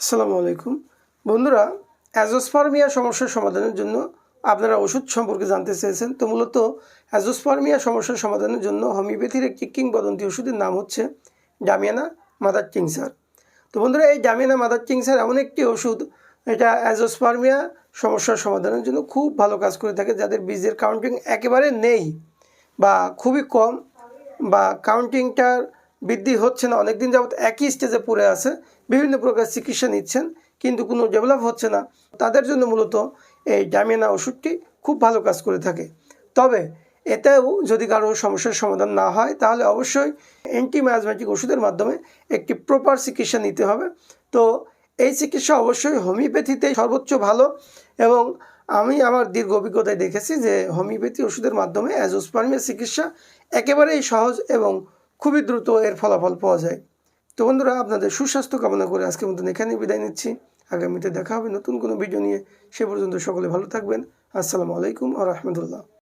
আসসালামু আলাইকুম। বন্ধুরা অ্যাজোস্পার্মিয়া সমস্যার সমাধানের জন্য আপনারা ওষুধ সম্পর্কে জানতে চেয়েছেন। তো মূলত অ্যাজোস্পার্মিয়া সমস্যার সমাধানের জন্য হোমিওপ্যাথির একটি কিংবদন্তি ওষুধের নাম হচ্ছে ডামিয়ানা মাদার টিংসার তো বন্ধুরা, এই ডামিয়ানা মাদার টিংসার এমন একটি ওষুধ, এটা অ্যাজোস্পার্মিয়া সমস্যার সমাধানের জন্য খুব ভালো কাজ করে থাকে, যাদের বীজের কাউন্টিং একেবারে নেই বা খুবই কম বা কাউন্টিংটার বৃদ্ধি হচ্ছে না অনেক দিন যাবত একই স্টেজে পড়ে আছে, বিভিন্ন প্রকার চিকিৎসা নিচ্ছেন, কিন্তু কোনো ডেভেলপ হচ্ছে না। তাদের জন্য মূলত এই ডামিয়ানা ওষুধটি খুব ভালো কাজ করে থাকে। তবে এতেও যদি কারও সমস্যার সমাধান না হয়, তাহলে অবশ্যই অ্যান্টিমায়াজমেটিক ওষুধের মাধ্যমে একটি প্রপার চিকিৎসা নিতে হবে। তো এই চিকিৎসা অবশ্যই হোমিওপ্যাথিতে সর্বোচ্চ ভালো এবং আমি আমার দীর্ঘ অভিজ্ঞতায় দেখেছি যে হোমিওপ্যাথি ওষুধের মাধ্যমে অ্যাজোস্পার্মিয়া চিকিৎসা একেবারেই সহজ এবং খুবই দ্রুত এর ফলাফল পাওয়া যায়। তো বন্ধুরা, আপনাদের সুস্বাস্থ্য কামনা করে আজকের মতন এখানেই বিদায় নিচ্ছি। আগামীতে দেখা হবে নতুন কোনো ভিডিও নিয়ে। সে পর্যন্ত সকলে ভালো থাকবেন। আসসালামু আলাইকুম আ রহমতুল্লাহ।